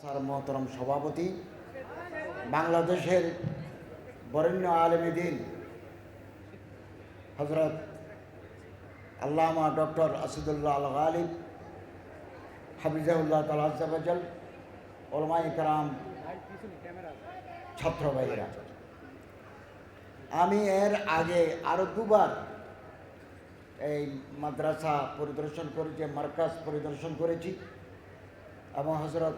Sir মহতরম সভাপতি, বাংলাদেশের বরেণ্য আলমী দিন হজরত আল্লামা ডক্টর আসিদুল্লাহ আল গালিব হাফিজাউল্লাহ তালাজাল ওলমাই কারাম ছাত্র ভাইরা আমি এর আগে আরও দুবার এই মাদ্রাসা পরিদর্শন করেছি, মার্কাজ পরিদর্শন করেছি এবং হজরত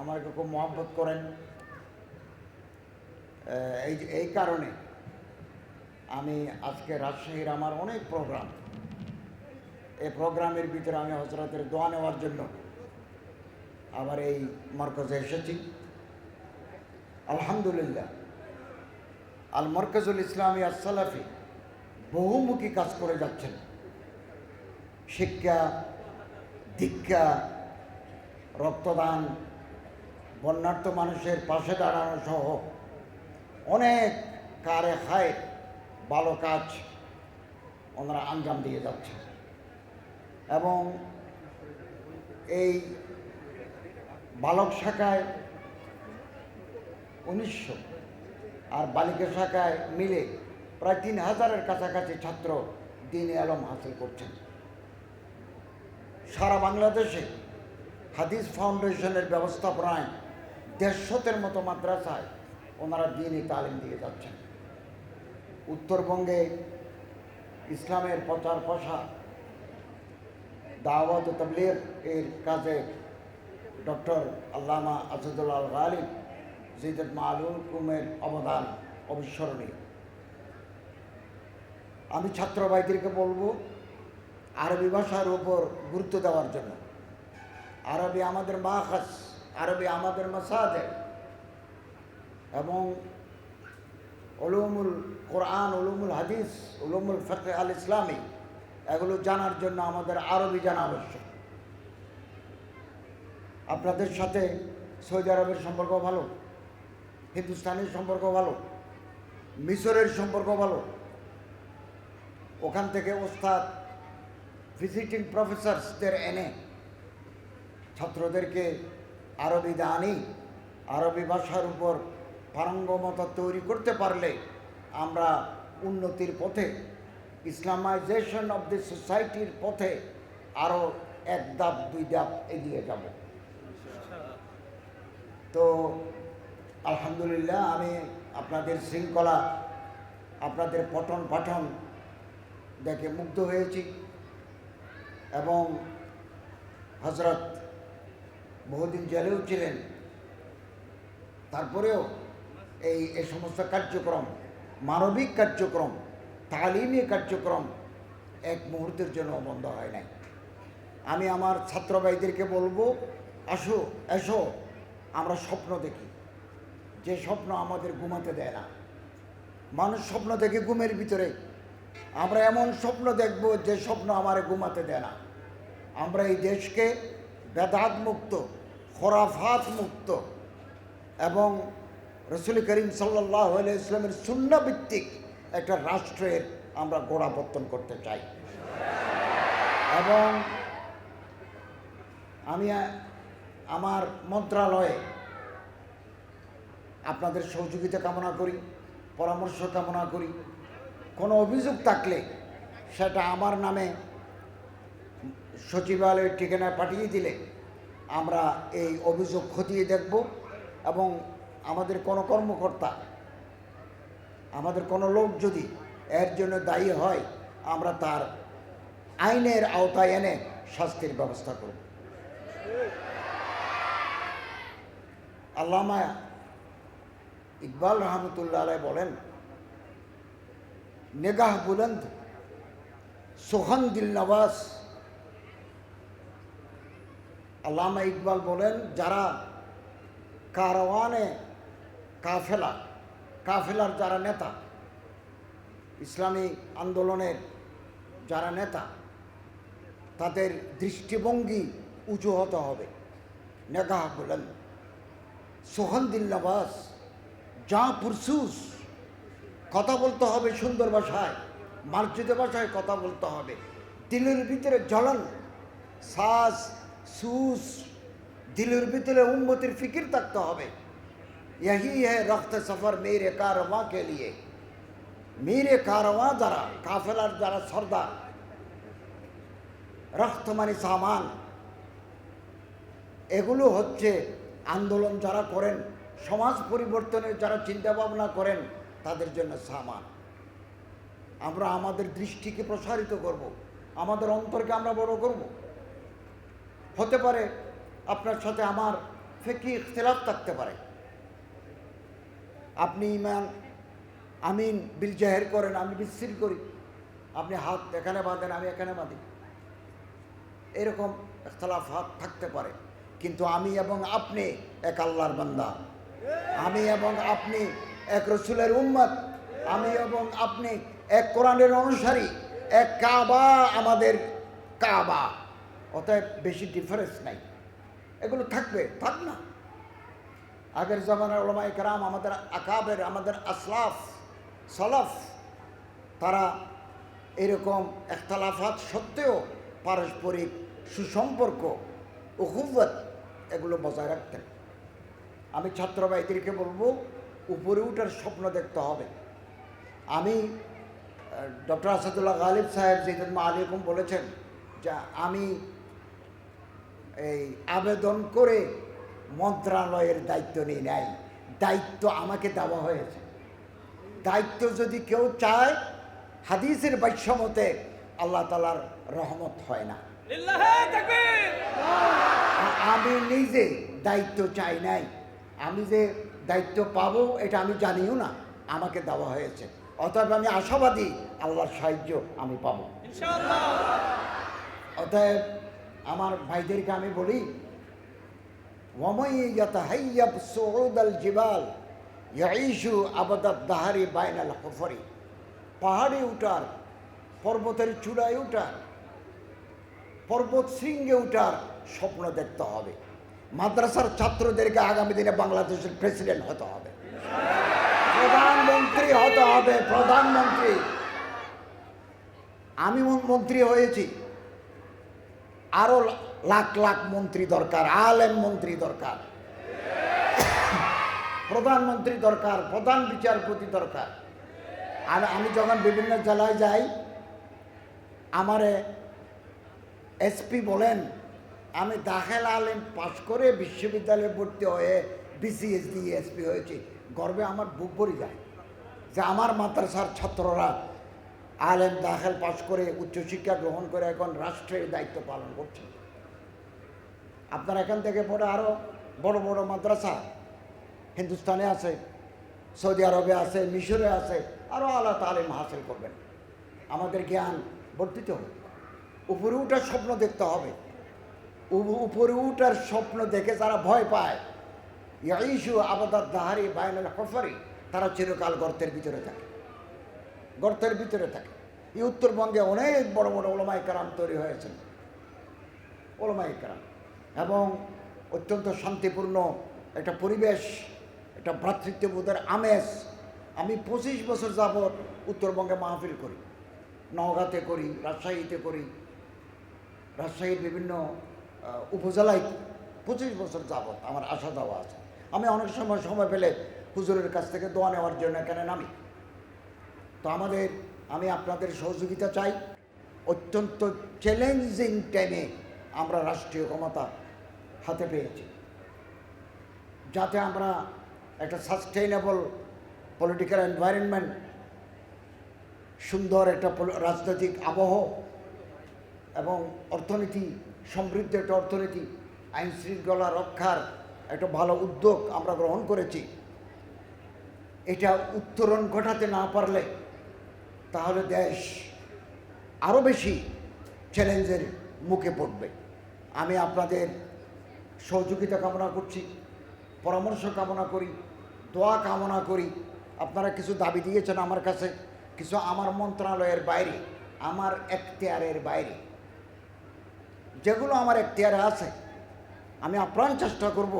আমাকে খুব মহব্বত করেন। এই এই কারণে আমি আজকে রাজশাহীর আমার অনেক প্রোগ্রাম। এই প্রোগ্রামের ভিতরে আমি হজরতের দোয়া নেওয়ার জন্য আবার এই মার্কাজে এসেছি। আলহামদুলিল্লাহ। আল মরকজুল ইসলামী আসসালাফি বহুমুখী কাজ করে যাচ্ছেন। শিক্ষা, দীক্ষা, রক্তদান বন্যার্থ মানুষের পাশে দাঁড়ানো সহ অনেক কারে খায় ভালো কাজ ওনারা আঞ্জাম দিয়ে যাচ্ছে এবং এই বালক শাখায় উনিশশো আর বালিকা শাখায় মিলে প্রায় তিন হাজারের কাছাকাছি ছাত্র দিন আলম হাসিল করছেন। সারা বাংলাদেশে হাদিস ফাউন্ডেশনের ব্যবস্থাপনায় দেড়শতের মতো মাদ্রাসায় ওনারা দিনই তালিম দিয়ে যাচ্ছেন। উত্তরবঙ্গে ইসলামের প্রচার প্রসার, দাওয়াত ও তবলিগ এর কাজে ডক্টর আল্লামা আসাদুল্লাহ গালিব জিদত মালুল কুমের অবদান অবিস্মরণীয়। আমি ছাত্র ভাইদেরকে বলব, আরবি ভাষার উপর গুরুত্ব দেওয়ার জন্য। আরবি আমাদের মাখাস। আরবি আমাদের মাসাদের এবং উলুমুল কোরআন, উলুমুল হাদিস, উলুমুল ফকে আল ইসলামী এগুলো জানার জন্য আমাদের আরবি জানা আবশ্যক। আপনাদের সাথে সৌদি আরবের সম্পর্ক ভালো, হিন্দুস্তানের সম্পর্ক ভালো, মিশরের সম্পর্ক ভালো। ওখান থেকে ওস্তাদ ভিজিটিং প্রফেসরসদের এনে ছাত্রদেরকে আরবি দানি আরবি ভাষার উপর পারঙ্গমতা তৈরি করতে পারলে আমরা উন্নতির পথে, ইসলামাইজেশন অফ দি সোসাইটির পথে আরও এক ধাপ, দুই ধাপ এগিয়ে যাব। তো আলহামদুলিল্লাহ আমি আপনাদের শৃঙ্খলা, আপনাদের পঠন পাঠন দেখে মুগ্ধ হয়েছি এবং হজরত বহুদিন জেলেও ছিলেন তারপরেও এই এ সমস্ত কার্যক্রম, মানবিক কার্যক্রম, তালিমি কার্যক্রম এক মুহূর্তের জন্য বন্ধ হয় নাই। আমি আমার ছাত্র ভাইদেরকে বলব, আসো, এসো, আমরা স্বপ্ন দেখি। যে স্বপ্ন আমাদের ঘুমাতে দেয় না। মানুষ স্বপ্ন দেখে ঘুমের ভিতরে। আমরা এমন স্বপ্ন দেখব যে স্বপ্ন আমার ঘুমাতে দেয় না। আমরা এই দেশকে বেদাত মুক্ত খরাফাত মুক্ত এবং রসুল করিম সাল্লাহ ইসলামের শূন্যভিত্তিক একটা রাষ্ট্রের আমরা গোড়াপত্তন করতে চাই। এবং আমি আমার মন্ত্রণালয়ে আপনাদের সহযোগিতা কামনা করি, পরামর্শ কামনা করি। কোনো অভিযোগ থাকলে সেটা আমার নামে সচিবালয়ের ঠিকানায় পাঠিয়ে দিলে আমরা এই অভিযোগ খতিয়ে দেখব এবং আমাদের কোনো কর্মকর্তা, আমাদের কোনো লোক যদি এর জন্য দায়ী হয়, আমরা তার আইনের আওতায় এনে শাস্তির ব্যবস্থা করব। আল্লামা ইকবাল রহমতুল্লাহ আলাই বলেন, নেগাহ বুলন্দ সোহান দিল নওয়াজ আল্লামা ইকবাল বলেন, যারা কারওয়ানে কাফেলা, কাফেলার যারা নেতা, ইসলামী আন্দোলনের যারা নেতা, তাদের দৃষ্টিভঙ্গি উঁচু হতে হবে। নেগাহ বলেন সোহান দিল নওয়াজ যা পুরসুস কথা বলতে হবে সুন্দর ভাষায় মার্জিত ভাষায় কথা বলতে হবে। দিলের ভিতরে জ্বলন শ্বাস সুস দিলের ভিতরে উন্মতির ফিকির থাকতে হবে यही है रख्त सफ़र मेरे कारवां के लिए মেরে কারওয়া যারা কাফেলার যারা সর্দার রক্ত মানে সামান এগুলো হচ্ছে আন্দোলন যারা করেন সমাজ পরিবর্তনের যারা চিন্তা ভাবনা করেন তাদের জন্য সামান আমরা আমাদের দৃষ্টিকে প্রসারিত করব। আমাদের অন্তরকে আমরা বড় করব। হতে পারে, আপনার সাথে আমার ফেকি ইখতলাফ থাকতে পারে। আপনি ইমান, আমিন বিল জাহের করেন, আমি বিশ্রির করি। আপনি হাত এখানে বাঁধেন, আমি এখানে বাঁধি। এরকম ইখতলাফ হাত থাকতে পারে। কিন্তু আমি এবং আপনি এক আল্লাহর বান্দা। আমি এবং আপনি এক রসুলের উম্মত। আমি এবং আপনি এক কোরআনের অনুসারী। এক কাবা আমাদের কাবা। অতএব বেশি ডিফারেন্স নাই। এগুলো থাকবে, থাক না। আগের জমানার ওলামা একরাম আমাদের আকাবের, আমাদের আসলাফ, সলাফ, তারা এরকম একতলাফাত সত্ত্বেও পারস্পরিক সুসম্পর্ক উহুবত এগুলো বজায় রাখতেন। আমি ছাত্র ভাইদেরকে বলব, উপরে উঠার স্বপ্ন দেখতে হবে। আমি ডক্টর আসাদুল্লাহ গালিব সাহেব যেদিন মা আলিকুম বলেছেন যে আমি এই আবেদন করে মন্ত্রণালয়ের দায়িত্ব নিয়ে নেয়। দায়িত্ব আমাকে দেওয়া হয়েছে। দায়িত্ব যদি কেউ চায় হাদিসের বাক্যমতে আল্লাহ তালার রহমত হয় না। আমি নিজে দায়িত্ব চাই নাই। আমি যে দায়িত্ব পাবো এটা আমি জানিও না। আমাকে দেওয়া হয়েছে। অতএব আমি আশাবাদী আল্লাহর সাহায্য আমি পাবো। অতএব আমার ভাইদেরকে আমি বলি জিবাল দাহারি বাইনাল হফরি। পাহাড়ে উঠার, পর্বতের চূড়ায় উঠার, পর্বত শৃঙ্গে উঠার স্বপ্ন দেখতে হবে। মাদ্রাসার ছাত্রদেরকে আগামী দিনে বাংলাদেশের প্রেসিডেন্ট হতে হবে। প্রধানমন্ত্রী হতে হবে, প্রধানমন্ত্রী। আমি মন- মন্ত্রী হয়েছি। আরও লাখ লাখ মন্ত্রী দরকার, আলেম মন্ত্রী দরকার। প্রধানমন্ত্রী দরকার, প্রধান বিচারপতি দরকার। আর আমি যখন বিভিন্ন জেলায় যাই, আমারে এসপি বলেন, আমি দাখেল আলেম পাশ করে বিশ্ববিদ্যালয়ে ভর্তি হয়ে বিসিএস দিয়ে এসপি হয়েছি। গর্বে আমার বুক ভরে যায় যে আমার মাদ্রাসার ছাত্ররা আলেম দাখেল পাশ করে উচ্চশিক্ষা গ্রহণ করে এখন রাষ্ট্রের দায়িত্ব পালন করছে আপনার এখান থেকে পরে আরও বড় বড় মাদ্রাসা হিন্দুস্তানে আছে, সৌদি আরবে আছে, মিশরে আছে আরও আল্লাহ তালিম হাসিল করবেন। আমাদের জ্ঞান বর্ধিত হবে উপরে উঠার স্বপ্ন দেখতে হবে। উপরে উঠার স্বপ্ন দেখে যারা ভয় পায় ইয়াইশু আবাদার দাহারি বায়নাল হফারি, তারা চিরকাল গর্তের ভিতরে থাকে। গর্তের ভিতরে থাকে। এই উত্তরবঙ্গে অনেক বড় বড় ওলমাই কারাম তৈরি হয়েছেন। ওলমাই কারাম। এবং অত্যন্ত শান্তিপূর্ণ একটা পরিবেশ, একটা ভ্রাতৃত্ববোধের আমেজ আমি পঁচিশ বছর যাবৎ উত্তরবঙ্গে মাহফিল করি। নওগাঁতে করি, রাজশাহীতে করি, রাজশাহীর বিভিন্ন উপজেলায় পঁচিশ বছর যাবৎ আমার আশা দেওয়া আছে। আমি অনেক সময় সময় পেলে হুজুরের কাছ থেকে দোয়া নেওয়ার জন্য এখানে নামি। তো আমাদের, আমি আপনাদের সহযোগিতা চাই। অত্যন্ত চ্যালেঞ্জিং টাইমে আমরা রাষ্ট্রীয় ক্ষমতা হাতে পেয়েছি। যাতে আমরা একটা সাস্টেইনেবল পলিটিক্যাল এনভায়রনমেন্ট সুন্দর একটা রাজনৈতিক আবহ এবং অর্থনীতি, সমৃদ্ধ একটা অর্থনীতি, আইন শৃঙ্খলা রক্ষার একটা ভালো উদ্যোগ আমরা গ্রহণ করেছি। এটা উত্তরণ ঘটাতে না পারলে তাহলে দেশ আরও বেশি চ্যালেঞ্জের মুখে পড়বে। আমি আপনাদের সহযোগিতা কামনা করছি, পরামর্শ কামনা করি, দোয়া কামনা করি। আপনারা কিছু দাবি দিয়েছেন আমার কাছে, কিছু আমার মন্ত্রণালয়ের বাইরে, আমার এখতিয়ারের বাইরে। যেগুলো আমার এখতিয়ারে আছে, আমি আপ্রাণ চেষ্টা করব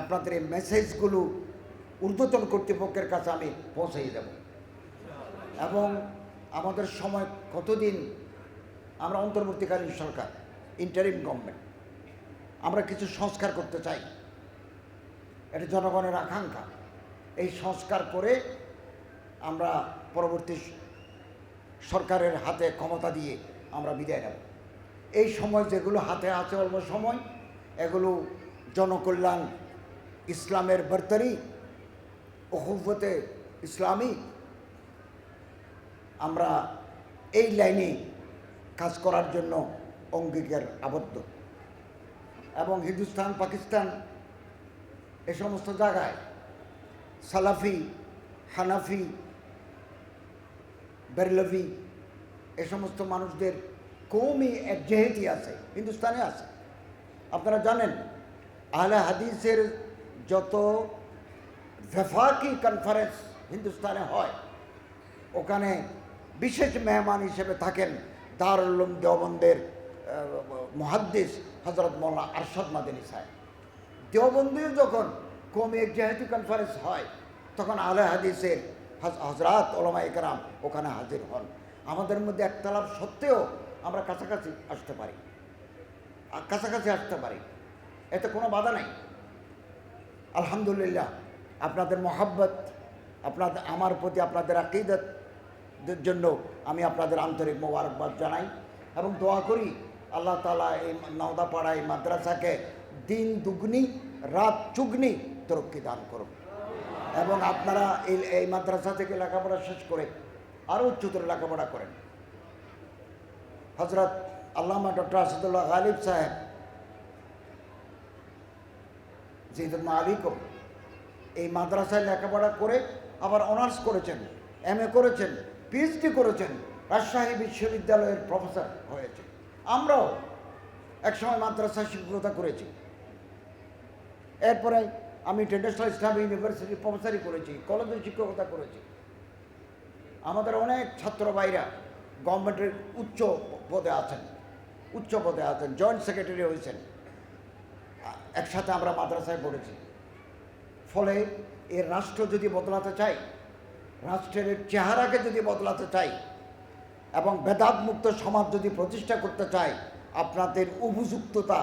আপনাদের এই মেসেজগুলো ঊর্ধ্বতন কর্তৃপক্ষের কাছে আমি পৌঁছে দেব। এবং আমাদের সময় কতদিন আমরা অন্তর্বর্তীকালীন সরকার ইন্টারিম গভর্নমেন্ট আমরা কিছু সংস্কার করতে চাই। এটা জনগণের আকাঙ্ক্ষা। এই সংস্কার করে আমরা পরবর্তী সরকারের হাতে ক্ষমতা দিয়ে আমরা বিদায় নেব। এই সময় যেগুলো হাতে আছে অল্প সময়, এগুলো জনকল্যাণ, ইসলামের বর্তারি ওহুফতে ইসলামী আমরা এই লাইনে কাজ করার জন্য অঙ্গীকার আবদ্ধ। এবং হিন্দুস্তান, পাকিস্তান এ সমস্ত জায়গায় সালাফি, হানাফি, বেরলভি এ সমস্ত মানুষদের কৌমি একজেহেতি আছে, হিন্দুস্তানে আছে। আপনারা জানেন, আহলে হাদিসের যত ভেফাকি কনফারেন্স হিন্দুস্তানে হয়, ওখানে বিশেষ মেহমান হিসেবে থাকেন দারুল উলুম দেওবন্দের মহাদ্দিস হজরত মৌলানা আরশাদ মাদিনী সাহেব। দেওবন্দিও যখন কমি একজাহাতি কনফারেন্স হয়, তখন আলে হাদিসের হজ- হজরত ওলামা একরাম ওখানে হাজির হন। আমাদের মধ্যে একতলাপ সত্ত্বেও আমরা কাছাকাছি আসতে পারি। কাছাকাছি আসতে পারি। এতে কোনো বাধা নাই। আলহামদুলিল্লাহ, আপনাদের মহাব্বত, আপনাদের, আমার প্রতি আপনাদের আকিদতের জন্য আমি আপনাদের আন্তরিক মোবারকবাদ জানাই এবং দোয়া করি আল্লাহ তালা এই নওদাপাড়া এই মাদ্রাসাকে দিন দুগ্নি, রাত চুগনি তরক্কি দান করুন। এবং আপনারা এই এই মাদ্রাসা থেকে লেখাপড়া শেষ করে আরও উচ্চতর লেখাপড়া করেন। হজরত আল্লামা ডক্টর আসাদুল্লাহ গালিব সাহেব জিদুল্লাহ আলিকম এই মাদ্রাসায় লেখাপড়া করে আবার অনার্স করেছেন, এম করেছেন। পিএইচডি করেছেন, রাজশাহী বিশ্ববিদ্যালয়ের প্রফেসর হয়েছে আমরাও একসময় মাদ্রাসা শিক্ষকতা করেছি। এরপরে আমি ইন্টারন্যাশনাল ইসলাম ইউনিভার্সিটি প্রফেসরই করেছি কলেজে শিক্ষকতা করেছি। আমাদের অনেক ছাত্র ভাইরা গভর্নমেন্টের উচ্চ পদে আছেন, উচ্চ পদে আছেন জয়েন্ট সেক্রেটারি হয়েছেন। একসাথে আমরা মাদ্রাসায় পড়েছি। ফলে এর রাষ্ট্র যদি বদলাতে চাই রাষ্ট্রের চেহারাকে যদি বদলাতে চাই এবং বেদাত মুক্ত সমাজ যদি প্রতিষ্ঠা করতে চাই, আপনাদের উপযুক্ততা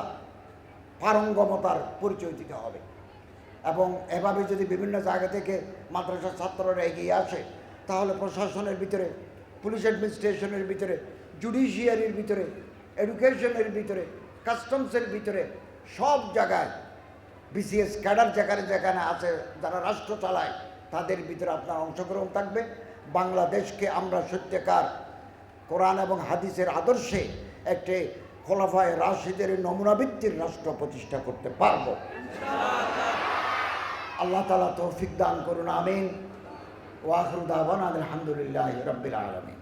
পারঙ্গমতার পরিচয় দিতে হবে। এবং এভাবে যদি বিভিন্ন জায়গা থেকে মাদ্রাসার ছাত্ররা এগিয়ে আসে, তাহলে প্রশাসনের ভিতরে, পুলিশ অ্যাডমিনিস্ট্রেশনের ভিতরে, জুডিশিয়ারির ভিতরে, এডুকেশনের ভিতরে, কাস্টমসের ভিতরে, সব জায়গায় বিসিএস ক্যাডার যেখানে যেখানে আছে, যারা রাষ্ট্র চালায় তাদের ভিতরে আপনার অংশগ্রহণ থাকবে। বাংলাদেশকে আমরা সত্যিকার কোরআন এবং হাদিসের আদর্শে একটি খোলাফায় রাশিদের নমুনাভিত্তির রাষ্ট্র প্রতিষ্ঠা করতে পারব। আল্লাহ তালা তৌফিক দান করুন, আমিন। ওয়াহরুদাবান আলহামদুলিল্লাহ রব্বিল আলমিন।